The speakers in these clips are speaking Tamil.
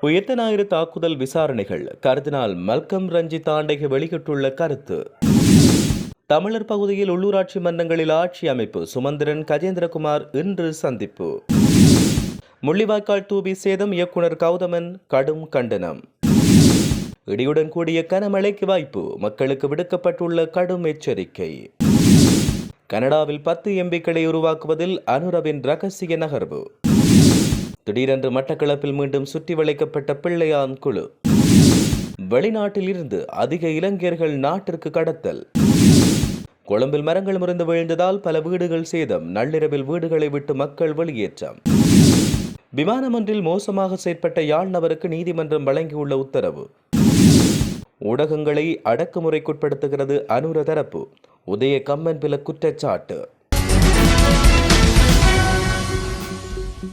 உயர்த்த ஞாயிறு தாக்குதல் விசாரணைகள். கருதினால் மல்கம் ரஞ்சித் ஆண்டைக்கு வெளியிட்டுள்ள கருத்து. தமிழர் பகுதியில் உள்ளூராட்சி மன்றங்களில் ஆட்சி அமைப்பு சுமந்திரன் கஜேந்திரகுமார் இன்று சந்திப்பு. முள்ளிவாய்க்கால் தூபி சேதம் இயக்குனர் கௌதமன் கடும் கண்டனம். இடியுடன் கூடிய கனமழைக்கு வாய்ப்பு மக்களுக்கு விடுக்கப்பட்டுள்ள கடும் எச்சரிக்கை. கனடாவில் பத்து எம்பிக்களை உருவாக்குவதில் அனுரவின் ரகசிய நகர்வு. திடீரென்று மட்டக்களப்பில் மீண்டும் சுற்றி வளைக்கப்பட்ட பிள்ளையான் குழு. வெளிநாட்டில் இருந்து அதிக இளைஞர்கள் நாட்டிற்கு கடத்தல். கொழும்பில் மரங்கள் முறிந்து விழுந்ததால் பல வீடுகள் சேதம். நள்ளிரவில் வீடுகளை விட்டு மக்கள் வெளியேற்றம். விமானம் ஒன்றில் மோசமாக செயற்பட்ட யாழ் நபருக்கு நீதிமன்றம் வழங்கியுள்ள உத்தரவு. ஊடகங்களை அடக்குமுறைக்குட்படுத்துகிறது அனுர தரப்பு. உதய கம்மன் பில குற்றச்சாட்டு.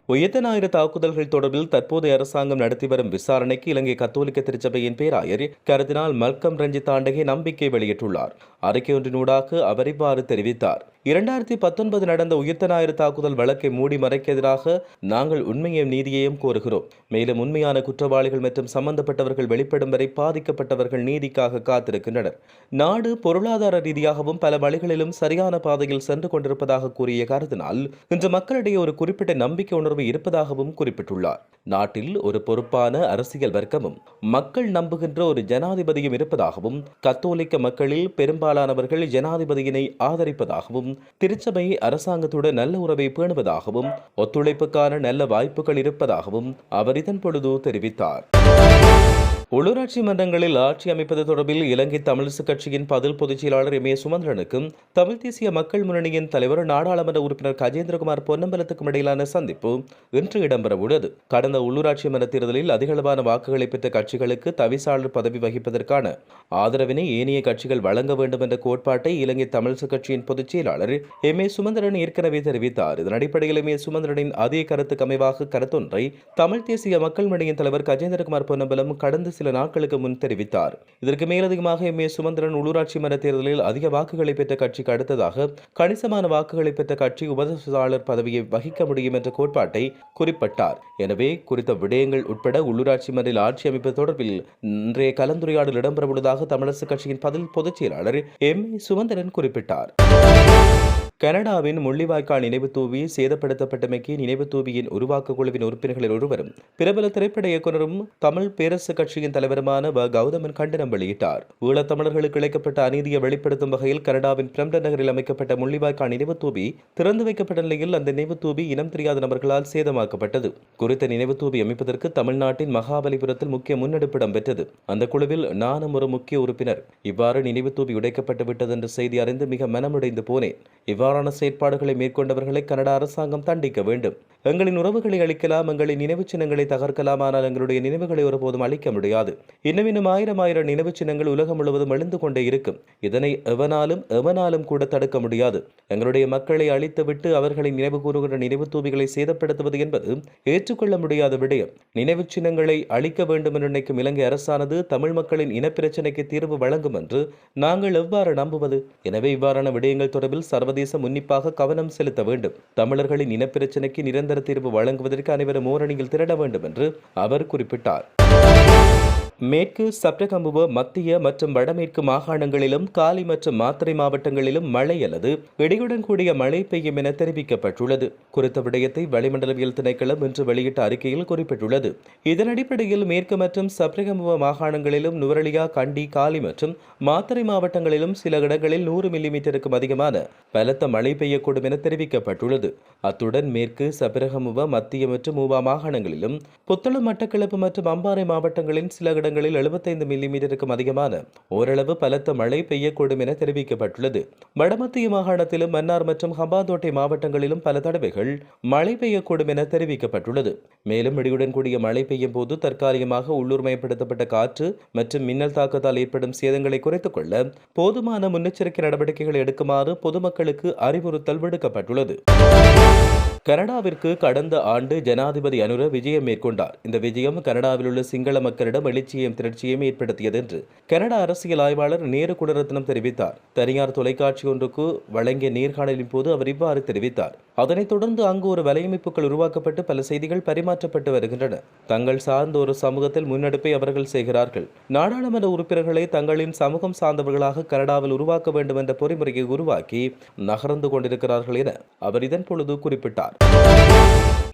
உயர்த்த ஞாயிறு தாக்குதல்கள் தொடர்பில் தற்போதைய அரசாங்கம் நடத்தி வரும் விசாரணைக்கு இலங்கை கத்தோலிக்க திருச்சபையின் பேராயர் கருதினால் மல்கம் ரஞ்சித் ஆண்டகே நம்பிக்கை வெளியிட்டுள்ளார். அறிக்கை ஒன்றினூடாக அவர் இவ்வாறு தெரிவித்தார். இரண்டாயிரத்தி பத்தொன்பது நடந்த உயிர்த்த ஞாயிறு தாக்குதல் வழக்கை மூடி மறைக்க எதிராக நாங்கள் உண்மையையும் நீதியையும் கோருகிறோம். மேலும் உண்மையான குற்றவாளிகள் மற்றும் சம்பந்தப்பட்டவர்கள் வெளிப்படும் வரை பாதிக்கப்பட்டவர்கள் நீதிக்காக காத்திருக்கின்றனர். நாடு பொருளாதார ரீதியாகவும் பல வழிகளிலும் சரியான பாதையில் சென்று கொண்டிருப்பதாக கூறிய கருதினால் இன்று மக்களிடையே ஒரு குறிப்பிட்ட நம்பிக்கை உணர்வு இருப்பதாகவும் குறிப்பிட்டுள்ளார். நாட்டில் ஒரு பொறுப்பான அரசியல் வர்க்கமும் மக்கள் நம்புகின்ற ஒரு ஜனாதிபதியும் இருப்பதாகவும் கத்தோலிக்க மக்களில் பெரும்பாலானவர்கள் ஜனாதிபதியினை ஆதரிப்பதாகவும் திருச்சபை அரசாங்கத்துடன் நல்ல உறவை பேணுவதாகவும் ஒத்துழைப்புக்கான நல்ல வாய்ப்புகள் இருப்பதாகவும் அவர் இதன் பொழுது தெரிவித்தார். உள்ளூராட்சி மன்றங்களில் ஆட்சி அமைப்பது தொடர்பில் இலங்கை தமிழிசு கட்சியின் பதில் பொதுச் செயலாளர் எம் ஏ சுமந்திரனுக்கும் தமிழ் தேசிய மக்கள் முன்னணியின் தலைவர் நாடாளுமன்ற உறுப்பினர் கஜேந்திரகுமார் பொன்னம்பலத்துக்கும் இடையிலான சந்திப்பு இன்று இடம்பெற உள்ளது கடந்த உள்ளூராட்சி மன்ற தேர்தலில் அதிகளவான வாக்குகளை பெற்ற கட்சிகளுக்கு தவிசாளர் பதவி வகிப்பதற்கான ஆதரவினை ஏனைய கட்சிகள் வழங்க வேண்டும் என்ற கோட்பாட்டை இலங்கை தமிழிசு கட்சியின் பொதுச் செயலாளர் எம் ஏ சுமந்திரன் ஏற்கனவே தெரிவித்தார். இதன் அடிப்படையில் எம் ஏ சுமந்திரனின் அதே கருத்துக்கு அமைவாக கருத்தொன்றை தமிழ் தேசிய மக்கள் முன்னணியின் தலைவர் கஜேந்திரகுமார் பொன்னம்பலம் கடந்த சில நாட்களுக்கு முன் தெரிவித்தார். இதற்கு மேலதிகமாக எம். ஏ. சுமந்திரன் உள்ளூராட்சி மன்ற தேர்தலில் அதிக வாக்குகளை பெற்ற கட்சிக்கு அடுத்ததாக கணிசமான வாக்குகளை பெற்ற கட்சி உபதேசாளர் பதவியை வகிக்க முடியும் என்ற கோட்பாட்டை குறிப்பிட்டார். எனவே குறித்த விடயங்கள் உட்பட உள்ளூராட்சி மன்றில் ஆட்சி அமைப்பு தொடர்பில் இன்றைய கலந்துரையாடல் இடம்பெறவுள்ளதாக தமிழரசுக் கட்சியின் பதில் பொதுச் செயலாளர் எம். ஏ. சுமந்திரன் குறிப்பிட்டார். கனடாவின் முள்ளிவாய்க்கால் நினைவு தூவி சேதப்படுத்தப்பட்டமைக்கு நினைவு தூவியின் உருவாக்க குழுவின் உறுப்பினர்களில் ஒருவரும் பிரபல திரைப்பட இயக்குனரும் தமிழ் பேரரசு கட்சியின் தலைவருமான வ. கௌதமன் கண்டனம் வெளியிட்டார். ஈழத்தமிழர்களுக்கு இழைக்கப்பட்ட அநீதியை வெளிப்படுத்தும் வகையில் கனடாவின் பிரம்டன் நகரில் அமைக்கப்பட்ட முள்ளிவாய்க்கால் நினைவு தூவி திறந்து வைக்கப்பட்ட நிலையில் அந்த நினைவு தூவி இனம் தெரியாத நபர்களால் சேதமாக்கப்பட்டது. குறித்த நினைவு தூவி அமைப்பதற்கு தமிழ்நாட்டின் மகாபலிபுரத்தில் முக்கிய முன்னெடுப்பிடம் பெற்றது அந்த குழுவில் நானும் ஒரு முக்கிய உறுப்பினர். இவ்வாறு நினைவு தூவி உடைக்கப்பட்டு விட்டது என்ற செய்தி அறிந்து மிக மனமுடைந்து போனேன். இவ்வாறு இவ்வாறான செயற்பாடுகளை மேற்கொண்டவர்களை கனடா அரசாங்கம் தண்டிக்க வேண்டும். எங்களின் உறவுகளை அளிக்கலாம் எங்களின் நினைவு சின்னங்களை தகர்க்கலாம் ஆனால் எங்களுடைய நினைவுகளை ஒருபோதும் அளிக்க முடியாது. இன்னும் இன்னும் ஆயிரம் ஆயிரம் நினைவு சின்னங்கள் உலகம் முழுவதும் எழுந்து கொண்டே இருக்கும். இதனை எவனாலும் எவனாலும் கூட தடுக்க முடியாது. எங்களுடைய மக்களை அழித்துவிட்டு அவர்களை நினைவு கூறுகின்ற நினைவு தூவிகளை சேதப்படுத்துவது என்பது ஏற்றுக்கொள்ள முடியாத விடயம். நினைவு சின்னங்களை அழிக்க வேண்டும் என்று நினைக்கும் இலங்கை அரசானது தமிழ் மக்களின் இனப்பிரச்சினைக்கு தீர்வு வழங்கும் என்று நாங்கள் எவ்வாறு நம்புவது? எனவே இவ்வாறான விடயங்கள் தொடர்பில் சர்வதேசம் உன்னிப்பாக கவனம் செலுத்த வேண்டும். தமிழர்களின் இனப்பிரச்சினைக்கு நிரந்தர தீர்வு வழங்குவதற்கு அனைவரும் ஓரணியில் திரட வேண்டும் என்று அவர் குறிப்பிட்டார். மேற்கு சப்ரகம்புவ மத்திய மற்றும் வடமேற்கு மாகாணங்களிலும் காலி மற்றும் மாத்திரை மாவட்டங்களிலும் மழை அல்லது இடியுடன் கூடிய மழை பெய்யும் என தெரிவிக்கப்பட்டுள்ளது. குறித்த விடயத்தை வளிமண்டலவியல் திணைக்களம் இன்று வெளியிட்ட அறிக்கையில் குறிப்பிட்டுள்ளது. இதன் அடிப்படையில் மேற்கு மற்றும் சப்ரகம்புவ மாகாணங்களிலும் நுவரலியா கண்டி காலி மற்றும் மாத்திரை மாவட்டங்களிலும் சில இடங்களில் நூறு மில்லிமீட்டருக்கும் அதிகமான பலத்த மழை பெய்யக்கூடும் என தெரிவிக்கப்பட்டுள்ளது. அத்துடன் மேற்கு சபரகமுவ மத்திய மற்றும் மூவா மாகாணங்களிலும் புத்தளம் மட்டக்களப்பு மற்றும் அம்பாறை மாவட்டங்களின் சில இடங்களில் எழுபத்தைந்து மில்லிமீட்டருக்கும் அதிகமான ஓரளவு பலத்த மழை பெய்யக்கூடும் என தெரிவிக்கப்பட்டுள்ளது. வடமத்திய மாகாணத்திலும் மன்னார் மற்றும் ஹம்பாந்தோட்டை மாவட்டங்களிலும் பல தடவைகள் மழை பெய்யக்கூடும் என தெரிவிக்கப்பட்டுள்ளது. மேலும் இடியுடன் கூடிய மழை பெய்யும் போது தற்காலிகமாக உள்ளூர்மயப்படுத்தப்பட்ட காற்று மற்றும் மின்னல் தாக்கத்தால் ஏற்படும் சேதங்களை குறைத்துக் கொள்ள போதுமான முன்னெச்சரிக்கை நடவடிக்கைகளை எடுக்குமாறு பொதுமக்களுக்கு அறிவுறுத்தல் விடுக்கப்பட்டுள்ளது. கனடாவிற்கு கடந்த ஆண்டு ஜனாதிபதி அனுர விஜயம் மேற்கொண்டார். இந்த விஜயம் கனடாவில் உள்ள சிங்கள மக்களிடம் எழுச்சியையும் திரட்சியையும் ஏற்படுத்தியது என்று கனடா அரசியல் ஆய்வாளர் நேரு குணரத்னம் தெரிவித்தார். தனியார் தொலைக்காட்சி ஒன்றுக்கு வழங்கிய நேர்காணலின் போது அவர் இவ்வாறு தெரிவித்தார். அதனைத் தொடர்ந்து அங்கு ஒரு வலையமைப்புகள் உருவாக்கப்பட்டு பல செய்திகள் பரிமாற்றப்பட்டு வருகின்றன. தங்கள் சார்ந்த ஒரு சமூகத்தில் முன்னெடுப்பை அவர்கள் செய்கிறார்கள். நாடாளுமன்ற உறுப்பினர்களை தங்களின் சமூகம் சார்ந்தவர்களாக கனடாவில் உருவாக்க வேண்டும் என்ற பொறிமுறையை உருவாக்கி நகர்ந்து கொண்டிருக்கிறார்கள் என அவர் இதன் பொழுது குறிப்பிட்டார். up.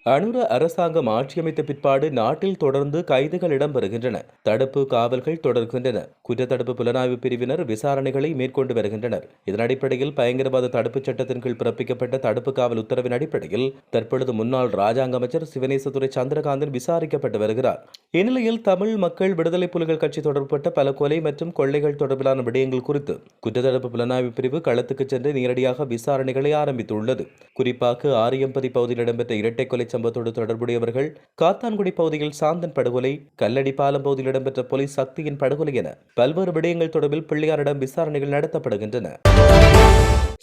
அனுர அரசாங்கம் ஆட்சியமைத்த பிற்பாடு நாட்டில் தொடர்ந்து கைதுகள் இடம்பெறுகின்றன. தடுப்பு காவல்கள் தொடர்கின்றன. குற்றத்தடுப்பு புலனாய்வு பிரிவினர் விசாரணைகளை மேற்கொண்டு வருகின்றனர். இதன் அடிப்படையில் பயங்கரவாத தடுப்புச் சட்டத்தின் கீழ் பிறப்பிக்கப்பட்ட தடுப்பு காவல் உத்தரவின் அடிப்படையில் தற்பொழுது முன்னாள் ராஜாங்க அமைச்சர் சிவனேசதுரை சந்திரகாந்தன் விசாரிக்கப்பட்டு வருகிறார். இந்நிலையில் தமிழ் மக்கள் விடுதலை புலிகள் கட்சி தொடர்பட்ட பல கொலை மற்றும் கொள்ளைகள் தொடர்பிலான விடயங்கள் குறித்து குற்றத்தடுப்பு புலனாய்வு பிரிவு களத்துக்கு சென்று நேரடியாக விசாரணைகளை ஆரம்பித்துள்ளது. குறிப்பாக ஆரியம்பதி பகுதியில் இடம்பெற்ற இரட்டை கொலை சம்பவத்தோடு தொடர்புடையவர்கள் காத்தான்குடி பகுதியில் சாந்தன் படுகொலை கல்லடி பாலம் பகுதியில் இடம்பெற்ற போலீஸ் சக்தியின் படுகொலை என பல்வேறு விடயங்கள் தொடர்பில் பிள்ளையாரிடம் விசாரணைகள் நடத்தப்படுகின்றன.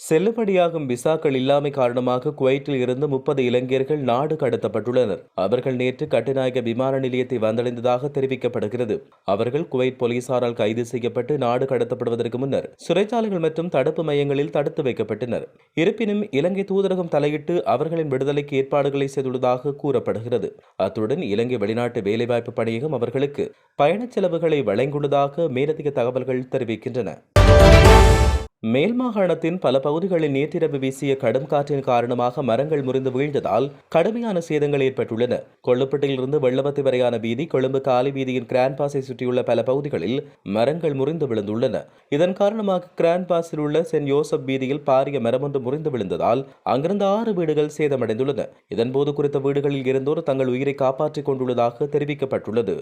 செல்லுபடியாகும் விசாக்கள் இல்லாமை காரணமாக குவைட்டில் இருந்து முப்பது இளைஞர்கள் நாடு கடத்தப்பட்டுள்ளனர். அவர்கள் நேற்று கட்டுநாயக விமான நிலையத்தை வந்தடைந்ததாக தெரிவிக்கப்படுகிறது. அவர்கள் குவைட் போலீசாரால் கைது செய்யப்பட்டு நாடு கடத்தப்படுவதற்கு முன்னர் சிறைச்சாலைகள் மற்றும் தடுப்பு மையங்களில் தடுத்து வைக்கப்பட்டனர். இருப்பினும் இலங்கை தூதரகம் தலையிட்டு அவர்களின் விடுதலைக்கு ஏற்பாடுகளை செய்துள்ளதாக கூறப்படுகிறது. அத்துடன் இலங்கை வெளிநாட்டு வேலைவாய்ப்பு பணியகம் அவர்களுக்கு பயணச் செலவுகளை வழங்கியுள்ளதாக மேலதிக தகவல்கள் தெரிவிக்கின்றன. மேல் மாகாணத்தின் பல பகுதிகளில் நேற்றிரவு வீசிய கடும் காற்றின் காரணமாக மரங்கள் முறிந்து வீழ்ந்ததால் கடுமையான சேதங்கள் ஏற்பட்டுள்ளன. கொள்ளுப்பட்டிலிருந்து வெள்ளவத்தை வரையான வீதி கொழும்பு காலி வீதியின் கிராண்ட்பாஸை சுற்றியுள்ள பல பகுதிகளில் மரங்கள் முறிந்து விழுந்துள்ளன. இதன் காரணமாக கிராண்ட்பாஸில் உள்ள சென்ட் யோசப் வீதியில் பாரிய மரம் ஒன்று முறிந்து விழுந்ததால் அங்கிருந்த ஆறு வீடுகள் சேதமடைந்துள்ளன. இதன்போது குறித்த வீடுகளில் இருந்தோர் தங்கள் உயிரை காப்பாற்றிக் கொண்டுள்ளதாக தெரிவிக்கப்பட்டுள்ளது.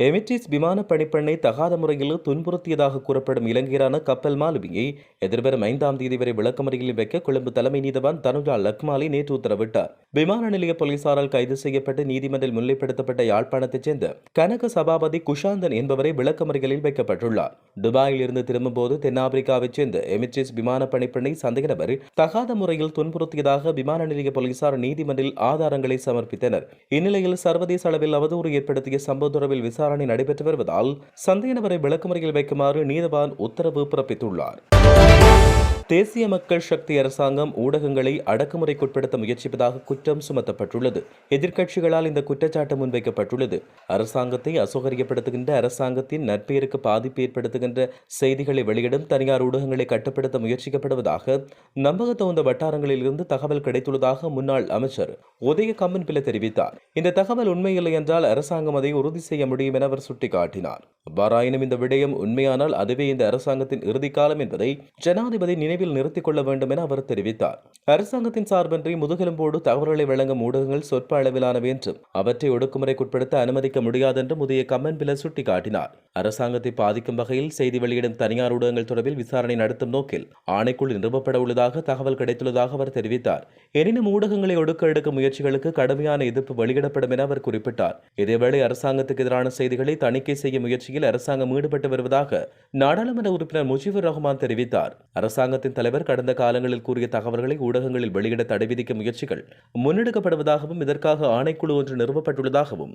எமிட்டிஸ் விமான பணிப்பெண்ணை தகாத முறையில் துன்புறுத்தியதாக கூறப்படும் இலங்கையரான கப்பல் மாலுமியை எதிர்வரும் ஐந்தாம் தேதி வரை விளக்கமறையில் வைக்க கொழும்பு தலைமை நீதிவான் தனுஜா லக்மாலி நேற்று உத்தரவிட்டார். விமான நிலைய போலீசாரால் கைது செய்யப்பட்டு நீதிமன்றில் முன்னிலைப்படுத்தப்பட்ட யாழ்ப்பாணத்தைச் சேர்ந்த கனக சபாபதி குஷாந்தன் என்பவரை விளக்கமறியலில் வைக்கப்பட்டுள்ளார். துபாயில் இருந்து திரும்பும்போது தென்னாப்பிரிக்காவைச் சேர்ந்த எமிட்டிஸ் விமான பணிப்பெண்ணை சந்தேக நபர் தகாத முறையில் துன்புறுத்தியதாக விமான நிலைய போலீசார் நீதிமன்றில் ஆதாரங்களை சமர்ப்பித்தனர். இந்நிலையில் சர்வதேச அளவில் அவதூறு ஏற்படுத்திய சம்பவ தொடர்பில் விசாரணை நடைபெற்று வருவதால் சந்தேக நபரை விளக்கமறியல் வைக்குமாறு நீதவான் உத்தரவு பிறப்பித்துள்ளார். தேசிய மக்கள் சக்தி அரசாங்கம் ஊடகங்களை அடக்குமுறைக்குட்படுத்த முயற்சிப்பதாக குற்றம் சுமத்தப்பட்டுள்ளது. எதிர்க்கட்சிகளால் இந்த குற்றச்சாட்டு முன்வைக்கப்பட்டுள்ளது. அரசாங்கத்தை அசௌகரியப்படுத்துகின்ற அரசாங்கத்தின் நற்பெயருக்கு பாதிப்பு ஏற்படுத்துகின்ற செய்திகளை வெளியிடும் தனியார் ஊடகங்களை கட்டுப்படுத்த முயற்சிக்கப்படுவதாக நம்பகத்தகுந்த வட்டாரங்களில் இருந்து தகவல் கிடைத்துள்ளதாக முன்னாள் அமைச்சர் உதய கம்மன் பிள்ளை தெரிவித்தார். இந்த தகவல் உண்மையில்லை என்றால் அரசாங்கம் அதை உறுதி செய்ய முடியும் என அவர் சுட்டிக்காட்டினார். அவ்வாறாயினும் இந்த விடயம் உண்மையானால் அதுவே இந்த அரசாங்கத்தின் இறுதிக்காலம் என்பதை ஜனாதிபதி விரைவில் நிறுத்திக் கொள்ள வேண்டும் என அவர் தெரிவித்தார். அரசாங்கத்தின் சார்பின்றி முதுகெலும்போடு தகவல்களை வழங்கும் ஊடகங்கள் சொற்ப அளவிலானவை என்றும் அவற்றை ஒடுக்குமுறைக்குட்படுத்த அனுமதிக்க முடியாது என்றும் உதய கம்மன்பில சுட்டிக்காட்டினார். அரசாங்கத்தை பாதிக்கும் வகையில் செய்தி வெளியிடும் தனியார் ஊடகங்கள் தொடர்பில் விசாரணை நடத்தும் நோக்கில் ஆணைக்குள் நிறுவப்பட உள்ளதாக தகவல் கிடைத்துள்ளதாக அவர் தெரிவித்தார். எனினும் ஊடகங்களை ஒடுக்க எடுக்கும் முயற்சிகளுக்கு கடுமையான எதிர்ப்பு வெளியிடப்படும் என அவர் குறிப்பிட்டார். இதேவேளை அரசாங்கத்துக்கு எதிரான செய்திகளை தணிக்கை செய்யும் முயற்சியில் அரசாங்கம் ஈடுபட்டு வருவதாக நாடாளுமன்ற உறுப்பினர் முஜிபுர் ரஹ்மான் தெரிவித்தார். அரசாங்கத்தை அரசாங்கத்தின் தலைவர் கடந்த காலங்களில் கூறிய தகவல்களை ஊடகங்களில் வெளியிட தடை விதிக்கும் முயற்சிகள் முன்னெடுக்கப்படுவதாகவும் இதற்காக ஆணைக்குழு ஒன்று நிறுவப்பட்டுள்ளதாகவும்